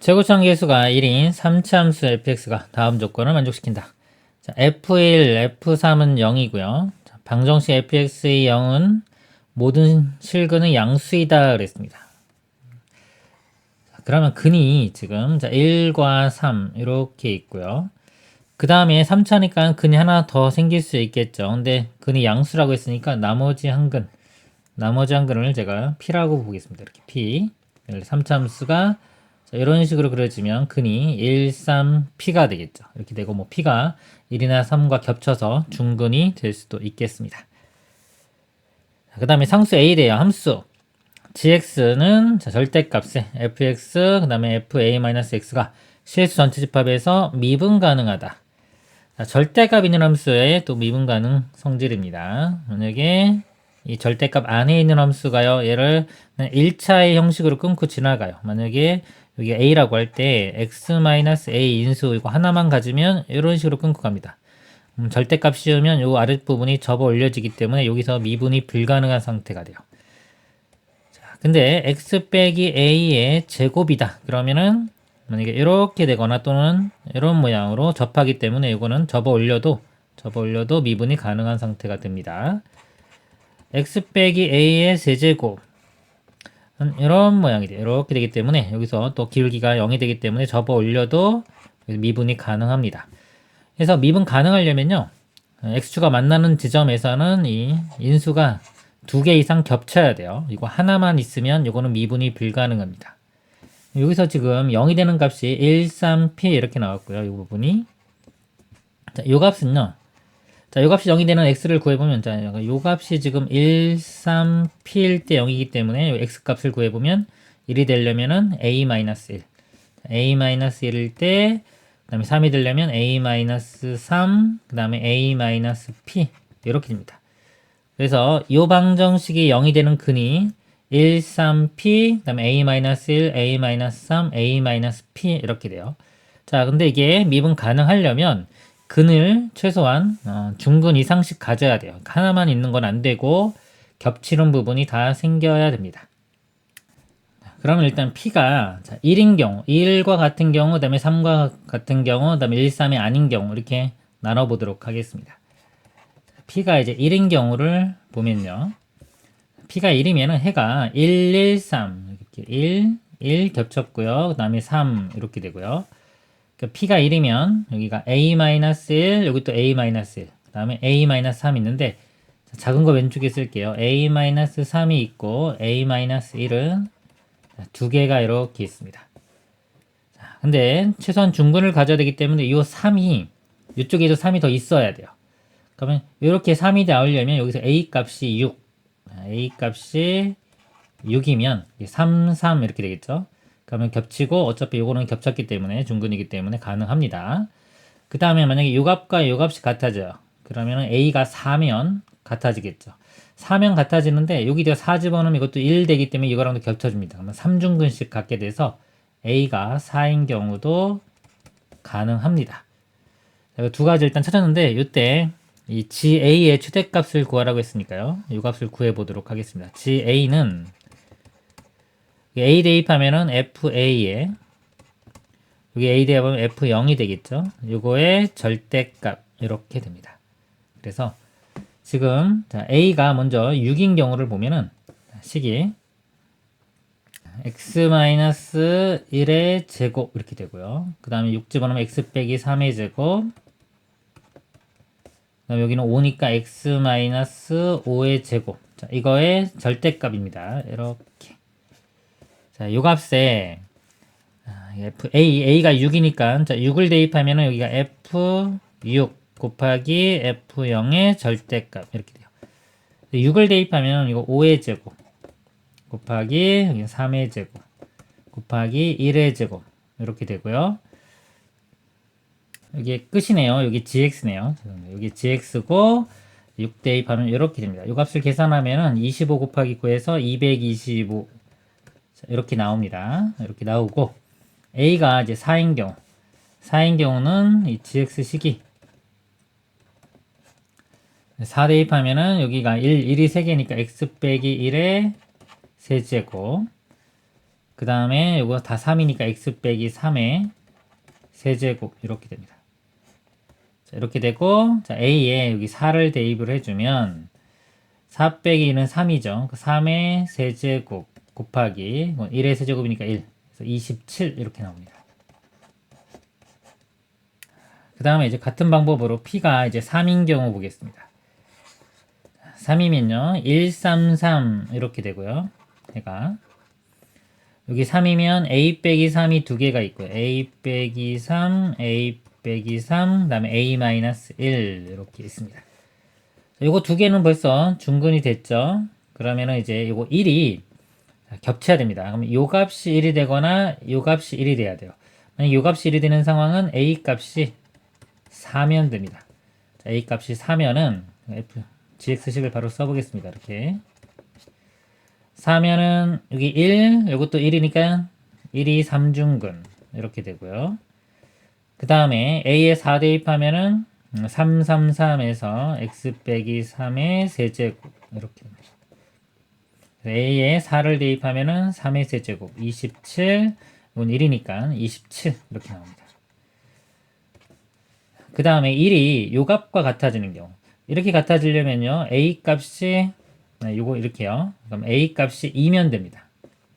최고점 계수가 1인 3차 함수 fx가 다음 조건을 만족시킨다. 자, f1, f3은 0이고요. 자, 방정식 fx의 0은 모든 실근의 양수이다 그랬습니다. 자, 그러면 근이 지금 자, 1과 3 이렇게 있고요. 그 다음에 3차니까 근이 하나 더 생길 수 있겠죠. 근데 근이 양수라고 했으니까 나머지 한 근, 나머지 한 근을 제가 p라고 보겠습니다. 이렇게 p. 3차 함수가 자, 이런 식으로 그려지면 근이 1, 3, p가 되겠죠. 이렇게 되고 뭐 p가 1이나 3과 겹쳐서 중근이 될 수도 있겠습니다. 그 다음에 상수 a래요. 함수 gx는 자, 절대값에 fx 그 다음에 fa-x가 실수 전체 집합에서 미분 가능하다. 자, 절대값 있는 함수의 또 미분 가능 성질입니다. 만약에 이 절대값 안에 있는 함수가요. 얘를 1차의 형식으로 끊고 지나가요. 만약에 여기 a라고 할 때 x-a 인수 이거 하나만 가지면 이런 식으로 끊고 갑니다. 음, 절대값 씌우면 요 아랫부분이 접어 올려지기 때문에 여기서 미분이 불가능한 상태가 돼요. 자, 근데 x 빼기 a의 제곱이다. 그러면은 만약에 이렇게 되거나 또는 이런 모양으로 접하기 때문에 이거는 접어 올려도 접어 올려도 미분이 가능한 상태가 됩니다. x 빼기 a의 세제곱 이런 모양이 돼요. 이렇게 되기 때문에 여기서 또 기울기가 0이 되기 때문에 접어 올려도 미분이 가능합니다. 그래서 미분 가능하려면요. x축가 만나는 지점에서는 이 인수가 두 개 이상 겹쳐야 돼요. 이거 하나만 있으면 이거는 미분이 불가능합니다. 여기서 지금 0이 되는 값이 1, 3, p 이렇게 나왔고요. 이 부분이. 자, 이 값은요. 자, 요 값이 0이 되는 x를 구해보면, 자, 요 값이 지금 1, 3, p일 때 0이기 때문에 요 x 값을 구해보면 1이 되려면은 a-1. a-1일 때, 그 다음에 3이 되려면 a-3, 그 다음에 a-p. 이렇게 됩니다. 그래서 요 방정식이 0이 되는 근이 1, 3p, 그 다음에 a-1, a-3, a-p 이렇게 돼요. 자, 근데 이게 미분 가능하려면 근을 최소한 어, 중근 이상씩 가져야 돼요. 하나만 있는 건 안 되고 겹치는 부분이 다 생겨야 됩니다. 그러면 일단 P가 자, 1인 경우, 1과 같은 경우, 그 다음에 3과 같은 경우, 그 다음에 1, 3이 아닌 경우 이렇게 나눠보도록 하겠습니다. P가 이제 1인 경우를 보면요. P가 1이면 해가 1, 1, 3 이렇게 1, 1 겹쳤고요. 그 다음에 3 이렇게 되고요. 그러니까 P가 1이면 여기가 A-1 여기 또 A-1 그 다음에 A-3 있는데 작은 거 왼쪽에 쓸게요. A-3이 있고 A-1은 두 개가 이렇게 있습니다. 자, 근데 최소한 중근을 가져야 되기 때문에 이 3이 이쪽에도 3이 더 있어야 돼요. 그러면 이렇게 3이 나오려면 여기서 A 값이 6 A 값이 6이면 3, 3 이렇게 되겠죠. 그러면 겹치고 어차피 요거는 겹쳤기 때문에 중근이기 때문에 가능합니다. 그 다음에 만약에 요 값과 요 값이 같아져요. 그러면 A가 4면 같아지겠죠. 4면 같아지는데 여기다 4 집어넣으면 이것도 1 되기 때문에 이거랑도 겹쳐집니다. 그러면 3중근씩 갖게 돼서 A가 4인 경우도 가능합니다. 두 가지 일단 찾았는데 이때 이 GA의 최대값을 구하라고 했으니까요. 이 값을 구해 보도록 하겠습니다. GA는 A 대입하면은 FA에 여기 A 대입하면 F0이 되겠죠. 요거의 절대값 이렇게 됩니다. 그래서 지금 자, A가 먼저 6인 경우를 보면은 식이 x-1의 제곱 이렇게 되고요. 그 다음에 6 집어넣으면 x 빼기 3의 제곱 그다음 여기는 5니까 x-5의 제곱. 자, 이거의 절대값입니다. 이렇게. 자, 요 값에 f a a가 6이니까 자, 6을 대입하면은 여기가 f6 곱하기 f0의 절대값 이렇게 돼요. 6을 대입하면 이거 5의 제곱 곱하기 여기 3의 제곱 곱하기 1의 제곱 이렇게 되고요. 여기 끝이네요. 여기 gx네요. 여기 gx고 6 대입하면 이렇게 됩니다. 이 값을 계산하면 25 곱하기 9에서 225 이렇게 나옵니다. 이렇게 나오고 a가 이제 4인 경우 4인 경우는 이 gx식이 4 대입하면은 여기가 1, 1이 3개니까 x 빼기 1의 세제곱 그 다음에 이거 다 3이니까 x 빼기 3의 세제곱 이렇게 됩니다. 자, 이렇게 되고 자, a에 여기 4를 대입을 해주면 4 빼기 1은 3이죠. 그 3의 세제곱 곱하기 1의 세제곱이니까 1. 그래서 27 이렇게 나옵니다. 그 다음에 이제 같은 방법으로 p가 이제 3인 경우 보겠습니다. 3이면요. 1, 3, 3 이렇게 되고요. 얘가 여기 3이면 a 빼기 3이 두 개가 있고요. a 빼기 3, a 빼기 3, 그 다음에 a 마이너스 1 이렇게 있습니다. 요거 두 개는 벌써 중근이 됐죠. 그러면은 이제 요거 1이 겹쳐야 됩니다. 그러면 요 값이 1이 되거나 요 값이 1이 돼야 돼요. 만약 요 값이 1이 되는 상황은 a 값이 4면 됩니다. 자, a 값이 4면은 f gx식을 바로 써보겠습니다. 이렇게 4면은 여기 1, 이것도 1이니까 1이 3중근 이렇게 되고요. 그 다음에 a에 4 대입하면은 3, 3, 3에서 x 빼기 3의 세제곱 이렇게 됩니다. A에 4를 대입하면은 3의 세제곱 27, 이건 1이니까 27 이렇게 나옵니다. 그 다음에 1이 요 값과 같아지는 경우. 이렇게 같아지려면요 a 값이 네, 요거 이렇게요. 그럼 a 값이 2면 됩니다.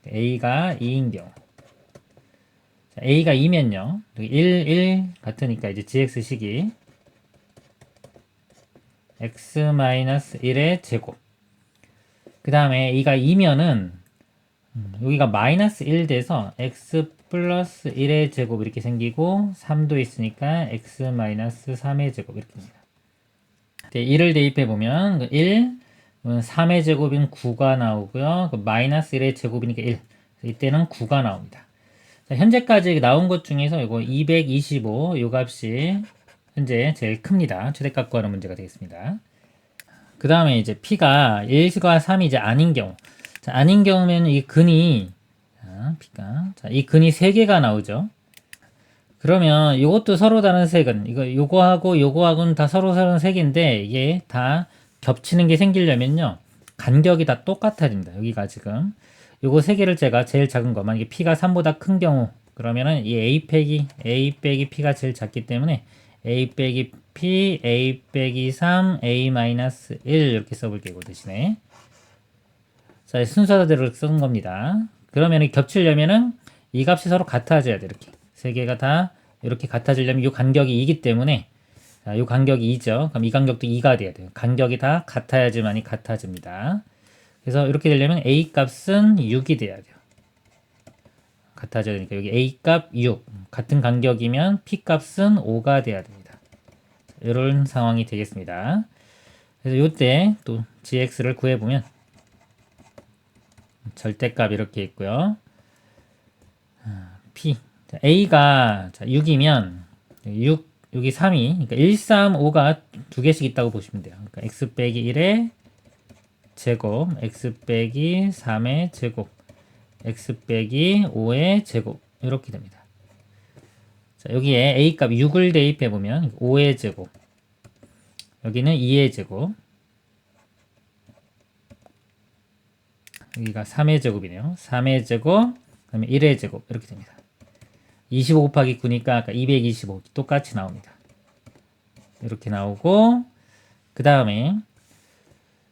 A가 2인 경우. 자, a가 2면요. 1, 1 같으니까 이제 gx식이 x-1의 제곱 그 다음에 a가 2면은 음, 여기가 마이너스 1 돼서 x 플러스 1의 제곱 이렇게 생기고 3도 있으니까 x 마이너스 3의 제곱 이렇게 됩니다. 1을 대입해 보면 1, 3의 제곱인 9가 나오고요. 그 마이너스 1의 제곱이니까 1. 이때는 9가 나옵니다. 자, 현재까지 나온 것 중에서 이거 225, 요 값이 현재 제일 큽니다. 최대값 구하는 문제가 되겠습니다. 그 다음에 이제 P가 1과 3이 이제 아닌 경우. 자, 아닌 경우면 이 근이 B가. 자, 이 근이 3개가 나오죠. 그러면 이것도 서로 다른 색은, 이거, 요거하고 요거하고는 다 서로 다른 색인데, 이게 다 겹치는 게 생기려면요. 간격이 다 똑같아야 됩니다. 여기가 지금. 요거 세 개를 제가 제일 작은 거, 만약에 P가 3보다 큰 경우, 그러면은 이 A 빼기, A 빼기 P가 제일 작기 때문에, A 빼기 P, A 빼기 3, A 마이너스 1 이렇게 써볼게요. 대신에. 자, 순서대로 쓴 겁니다. 그러면 겹치려면은 이 값이 서로 같아져야 돼 이렇게 세 개가 다 이렇게 같아지려면 이 간격이 2기 때문에 자, 이 간격이 2죠. 그럼 이 간격도 2가 돼야 돼요. 간격이 다 같아야지만이 같아집니다. 그래서 이렇게 되려면 a 값은 6이 돼야 돼요. 같아져야 되니까 여기 a 값 6. 같은 간격이면 p 값은 5가 돼야 됩니다. 이런 상황이 되겠습니다. 그래서 이때 또 gx를 구해보면 절대값 이렇게 있고요. P A가 6이면 6 여기 3이 그러니까 1, 3, 5가 두 개씩 있다고 보시면 돼요. 그러니까 x 빼기 1의 제곱, x 빼기 3의 제곱, x 빼기 5의 제곱 이렇게 됩니다. 자, 여기에 a 값 6을 대입해 보면 5의 제곱, 여기는 2의 제곱, 여기가 3의 제곱이네요. 3의 제곱, 그 다음에 1의 제곱 이렇게 됩니다. 25 곱하기 9니까 아까 225 똑같이 나옵니다. 이렇게 나오고 그 다음에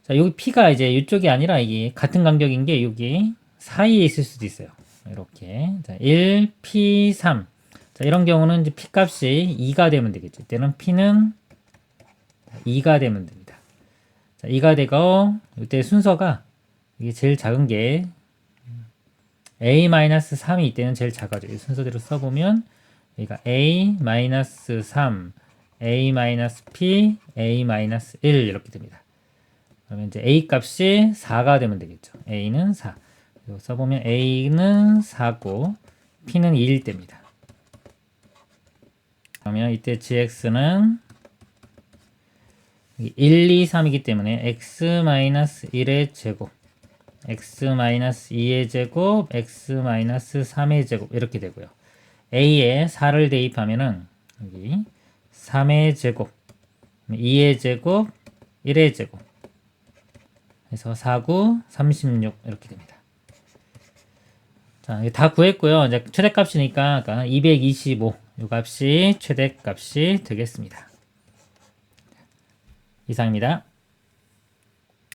자 여기 P가 이제 이쪽이 아니라 이게 같은 간격인 게 여기 사이에 있을 수도 있어요. 이렇게 자 1, P, 3 자, 이런 경우는 이제 P 값이 2가 되면 되겠죠. 이때는 P는 2가 되면 됩니다. 자, 2가 되고 이때 순서가 이게 제일 작은 게 a-3이 이때는 제일 작아져. 이 순서대로 써보면 여기가 a-3, a-p, a-1 이렇게 됩니다. 그러면 이제 a 값이 4가 되면 되겠죠. a는 4. 그리고 써보면 a는 4고 p는 2일 때입니다. 그러면 이때 gx는 1, 2, 3이기 때문에 x-1의 제곱 x-2의 제곱, x-3의 제곱 이렇게 되고요. a에 4를 대입하면은 여기 3의 제곱, 2의 제곱, 1의 제곱 해서 4, 9, 36 이렇게 됩니다. 자, 다 구했고요. 이제 최대값이니까 아까 225. 이 값이 최대값이 되겠습니다. 이상입니다.